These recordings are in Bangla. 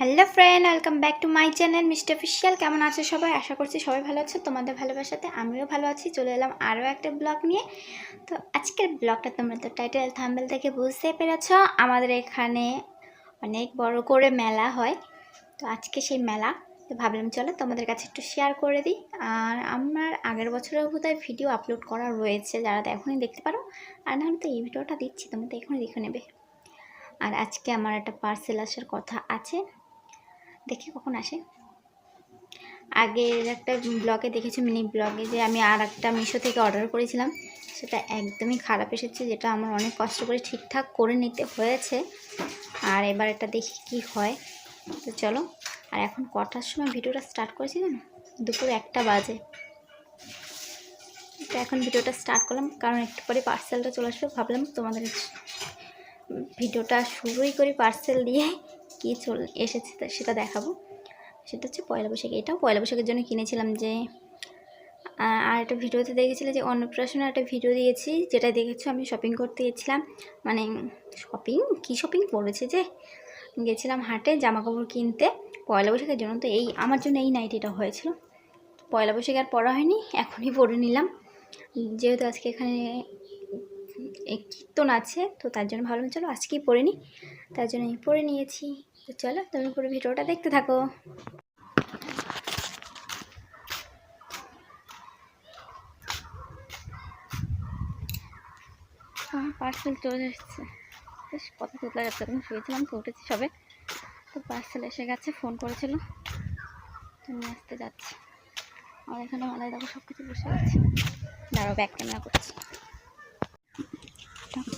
Hello friend welcome back to my channel mister official কেমন আছে সবাই? আশা করছি সবাই ভালো আছে, তোমাদের ভালোবাসাতে আমিও ভালো আছি। চলে এলাম আরও একটা ব্লগ নিয়ে। তো আজকের ব্লগটা তোমরা তো টাইটেল থাম্বেল থেকে বুঝতে পেরেছ, আমাদের এখানে অনেক বড় করে মেলা হয়। তো আজকে সেই মেলা, তো ভাবলাম চলো তোমাদের কাছে একটু শেয়ার করে দিই। আর আমার আগের বছরের বোধহয় ভিডিও আপলোড করা রয়েছে, যারা তো এখনই দেখতে পারো। আর নাহলে তো এই ভিডিওটা দিচ্ছি, তোমরা তো এখনই দেখে নেবে। আর আজকে আমার একটা পার্সেল আসার কথা আছে। দেখি কখন আসে। আগের একটা ব্লগে দেখেছি মিনি ব্লগে যে আমি আর একটা মিশো থেকে অর্ডার করেছিলাম, সেটা একদমই খারাপ এসেছে, যেটা আমার অনেক কষ্ট করে ঠিকঠাক করে নিতে হয়েছে। আর এবার এটা দেখি কি হয়। তো চলো, আর এখন কটার সময় ভিডিওটা স্টার্ট করেছি জানো? দুপুর একটা বাজে। তো এখন ভিডিওটা স্টার্ট করলাম, কারণ একটু পরে পার্সেলটা চলে আসবে ভাবলাম তোমাদের ভিডিওটা শুরুই করি পার্সেল দিয়ে। কী চল, এসেছে সেটা দেখাবো। সেটা হচ্ছে পয়লা বৈশাখ। এটাও পয়লা বৈশাখের জন্য কিনেছিলাম যে আর একটা ভিডিওতে দেখেছিলে যে অন্নপ্রাশনের একটা ভিডিও দিয়েছি, যেটা দেখেছ, আমি শপিং করতে গেছিলাম। মানে শপিং কি শপিং করেছে যে? গেছিলাম হাটে জামা কাপড় কিনতে। পয়লা বৈশাখের জন্য তো এই, আমার জন্য এই নাইটিটা হয়েছিল। পয়লা বৈশাখে আর পরা হয়নি, এখনই পরে নিলাম। যেহেতু আজকে এখানে কীর্তন আছে, তো তার জন্য ভাবলাম, চলো আজকেই পরে নিই তার জন্য আমি পরে নিয়েছি। তো চলো তুমি পুরো ভিডিওটা দেখতে থাকো। পার্সেল চলে এসেছে। বেশ, কথা তোলা যাচ্ছে আমি শুয়েছিলাম, তো উঠেছি সবে। তো পার্সেল এসে গেছে ফোন করেছিল। তো নিয়ে আসতে যাচ্ছি। আমার এখানে মালায় দেখো সব কিছু বসে গেছে দাঁড়াও ব্যাক ক্যামেরা করছি দেখো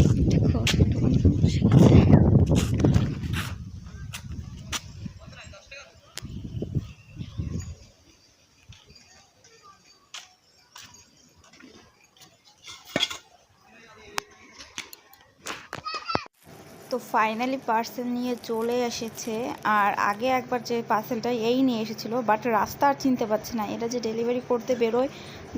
দোকান বসে গেছে তো ফাইনালি পার্সেল নিয়ে চলে এসেছে। আর আগে একবার যে পার্সেলটা এই নিয়ে এসেছিল বাট রাস্তা আর চিনতে পারছে না। এটা যে ডেলিভারি করতে বেরোয়,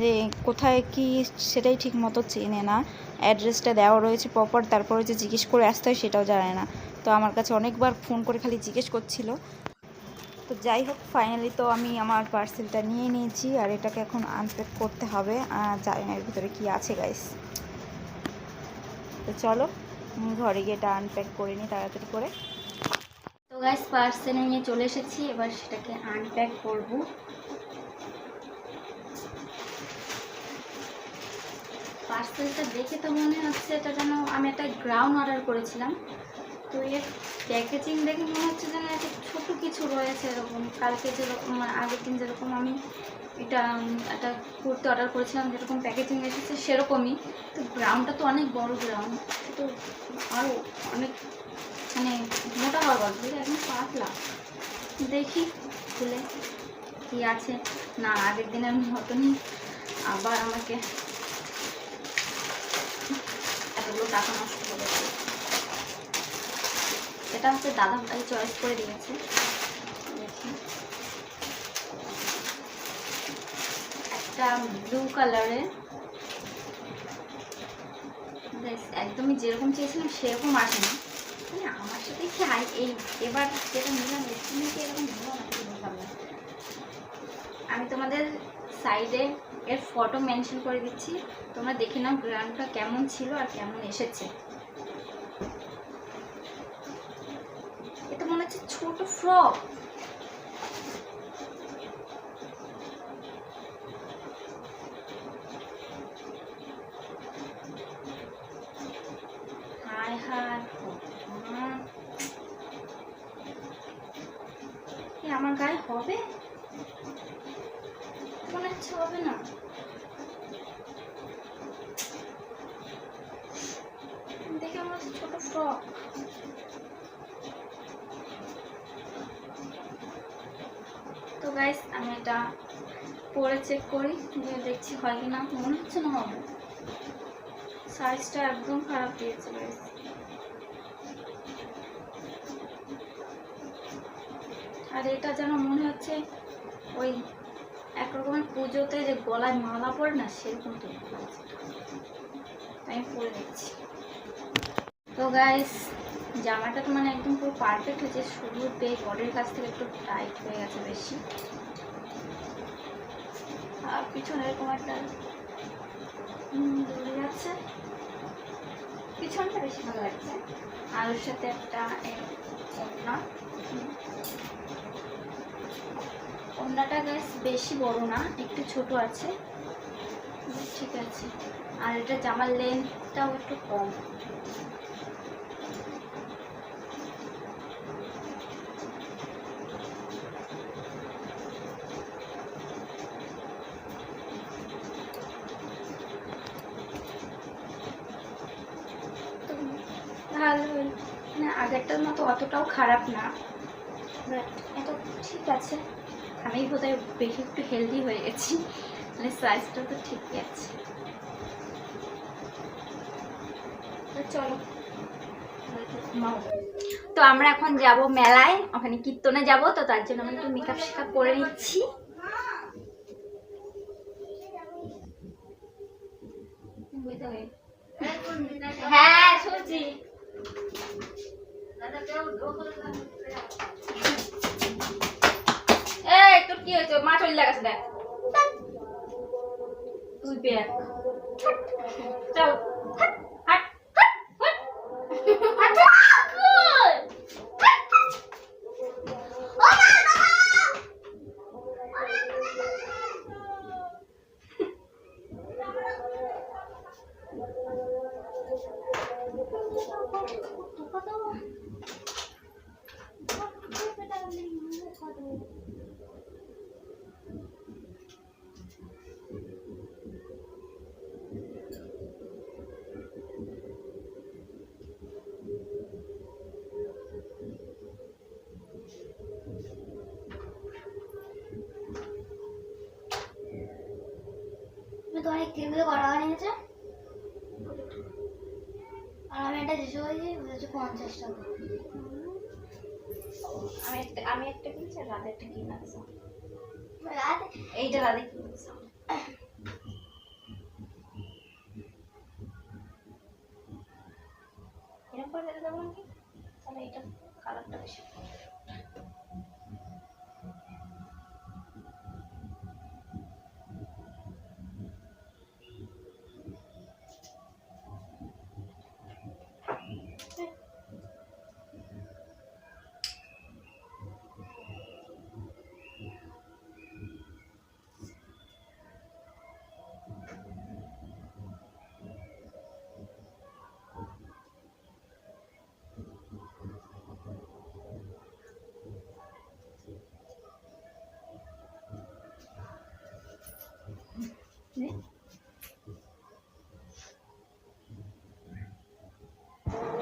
যে কোথায় কি সেটাই ঠিক মতো চেনে না। অ্যাড্রেসটা দেওয়া রয়েছে প্রপার তারপরে যে জিজ্ঞেস করে আসতে হয় সেটাও জানে না। তো আমার কাছে অনেকবার ফোন করে খালি জিজ্ঞেস করছিল। তো যাই হোক ফাইনালি তো আমি আমার পার্সেলটা নিয়ে নিয়েছি আর এটাকে এখন আনপ্যাক করতে হবে। জানি না এর ভিতরে কী আছে গাইস তো চলো ঘরে গিয়ে এটা আনপ্যাক করে নিই তাড়াতাড়ি করে। তো গাইস পার্সেল নিয়ে চলে এসেছি, এবার সেটাকে আনপ্যাক করব। পার্সেলটা দেখে তো মনে হচ্ছে এটা যেন আমি একটা গ্রাউন্ড অর্ডার করেছিলাম। তো এর প্যাকেজিং দেখে মনে হচ্ছে যেন একটা ছোটো কিছু রয়েছে এরকম। কালকে যেরকম মানে আগের দিন যেরকম আমি এটা, একটা কুর্তি অর্ডার করেছিলাম, যেরকম প্যাকেজিং এসেছে সেরকমই। তো গ্রাউন্ডটা তো অনেক বড় গ্রাউন্ড তো আরও অনেক মানে মোটা হওয়ার বুঝলি একদম পাতলা। দেখি, খুলে কি আছে। না, আগের দিনের মতনই আবার আমাকে এতগুলো টাকা নষ্ট করে দিল। এটা হচ্ছে দাদা ভাই চয়েস করে দিয়েছে। একটা ব্লু কালারের একদমই যেরকম চেয়েছিলাম সেরকম আসেনি। মানে আমার সাথে কি এই এবার যেটা নিলাম এরকম নিলাম আমি তোমাদের সাইডে এর ফটো মেনশন করে দিচ্ছি। তোমরা দেখে নাও গ্রামটা কেমন ছিল আর কেমন এসেছে। এটা মনে হচ্ছে ছোট ফ্রক আমার গায়ে হবে? মনে হচ্ছে হবে না দেখে মনে হচ্ছে ছোট ফ্রক তো গাইস আমি এটা পরে চেক করি যে দেখছি হয় কি না। মনে হচ্ছে না হবে। সাইজটা একদম খারাপ দিয়েছে গাইস আর এটা যেন মনে হচ্ছে ওই এক রকমের পুজোতে যে গলায় মালা পড়ে না সেরকম তো লাগছে। আমি পরে দেখছি। তো গাইস জামাটা তো মানে একদম পুরো পারফেক্ট হয়েছে, শুধু বে বডির কাছ থেকে একটু টাইট হয়ে গেছে বেশি। আর পিছনে এরকম একটা দড়ি আছে। পিছনটা বেশি ভালো লাগছে। আর ওর সাথে একটা ওড়না। ওড়নাটা বেশি বড় না, একটু ছোট আছে। ঠিক আছে। আর এটা জামার লেন্থটাও একটু কম। ভালোই মানে আগেরটার মতো অতটাও খারাপ না। এত ঠিক আছে। আমি বোধহয় বেশি একটু হেলদি হয়ে গেছি। মানে সাইজটা তো ঠিকই আছে। চলো। তো আমরা এখন যাব মেলায়। ওখানে কীর্তনে যাব। তো তার জন্য আমি একটু মেকআপ শেকআপ করে নিচ্ছি। হ্যাঁ শুনছি। এই তোর কি হয়েছে? মা চলে লাগাছে দেখ। হাট হাট। তো অনেক ক্রিমগুলো করা বানিয়েছো আর আমি একটা যেসব হয়েছি হচ্ছে পঞ্চাশ টাকা আমি একটা আমি একটা কিনছি আর রাধা একটা কিনে আছে রাত এইটা রাধা কিনেছে এরকম করে দেবো নাকি? তাহলে এটা কালারটা বেশি।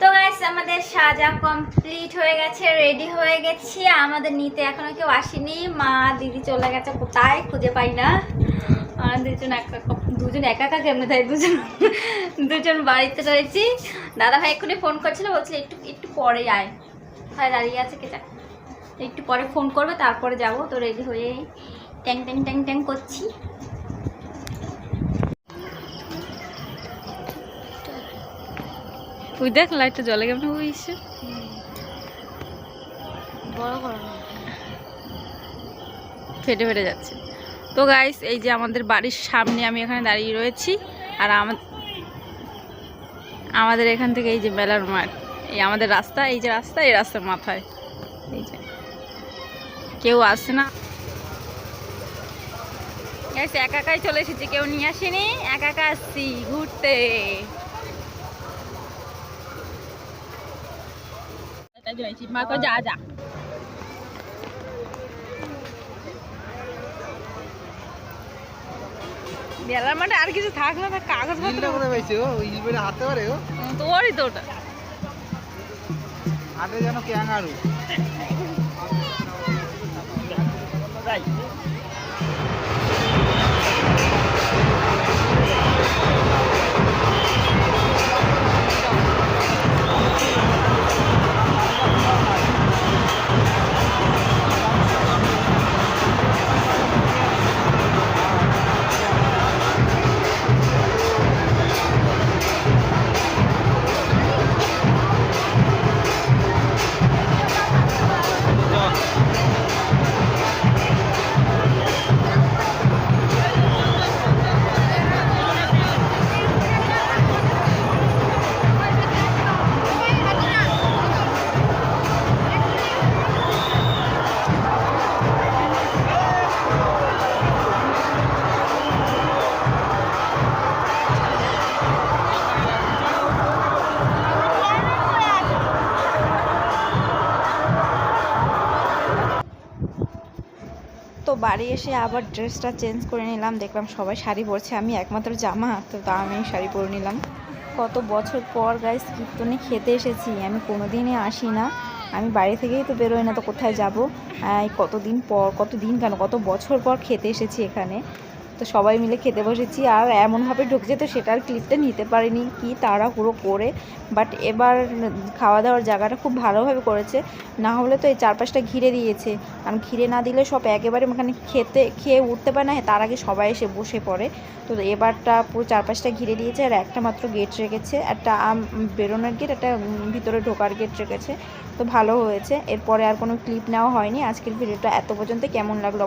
তো গাইস আমাদের সাজা কমপ্লিট হয়ে গেছে রেডি হয়ে গেছি। আমাদের নিতে এখনও কেউ আসেনি। মা, দিদি চলে গেছে কোথায়? খুঁজে পাই না। দুজন একা দুজন একা একা কেমনে তাই দুজন দুজন বাড়িতে রয়েছি। দাদা ভাই এক্ষুনি ফোন করছিল, বলছিল, একটু একটু পরে আয়। ভাই দাঁড়িয়ে আছে কে জানে। একটু পরে ফোন করবে, তারপরে যাব। তো রেডি হয়ে ট্যাং ট্যাং ট্যাং ট্যাং করছি। ওই দেখ লাইটটা জ্বলে কেমন হয়েছে। ফেটে ফেটে যাচ্ছে। তো গাইস এই যে আমাদের বাড়ির সামনে আমি এখানে দাঁড়িয়ে রয়েছি আর আমা- আমাদের এখান থেকে এই যে মেলার মাঠ এই আমাদের রাস্তা এই যে রাস্তা এই রাস্তার মাথায়। এই যে। কেউ আসে না। গাইস একা একাই চলে এসেছি কেউ নিয়ে আসেনি একা একা আসছি ঘুরতে। মা কো যা যা বেলার মাঠে আর কিছু থাক না থাক কাগজ পত্র মনে পাইছে ও হিল বেড়ে হাতে পারে ও তোরই তো ওটা হাতে যেন ক্যাঙ্গারু ও এসে আবার ড্রেসটা চেঞ্জ করে নিলাম। দেখলাম সবাই শাড়ি পরছে, আমি একমাত্র জামা, তো তা আমি শাড়ি পরে নিলাম। কত বছর পর গাইস কীর্তনে খেতে এসেছি। আমি কোনোদিনই আসি না। আমি বাড়ি থেকেই তো বেরোই না, তো কোথায় যাব? কতদিন পর কত দিন কেন, কত বছর পর খেতে এসেছি এখানে। তো সবাই মিলে খেতে বসেছি আর এমনভাবে ঢুকছে তো সেটার ক্লিপটা নিতে পারিনি, কি তাড়াহুড়ো করে। বাট এবার খাওয়া দাওয়ার জায়গাটা খুব ভালোভাবে করেছে। না হলে তো এই চারপাশটা ঘিরে দিয়েছে। কারণ ঘিরে না দিলে সব একেবারে ওখানে খেতে, খেয়ে উঠতে পারে না তার আগে সবাই এসে বসে পড়ে। তো এবারটা পুরো চারপাশটা ঘিরে দিয়েছে আর একটা মাত্র গেট রেখেছে। একটা আম, বেরোনোর গেট একটা ভিতরে ঢোকার গেট রেখেছে। তো ভালো হয়েছে। এরপরে আর কোনো ক্লিপ নেওয়া হয়নি। আজকের ভিডিওটা এত পর্যন্ত। কেমন লাগল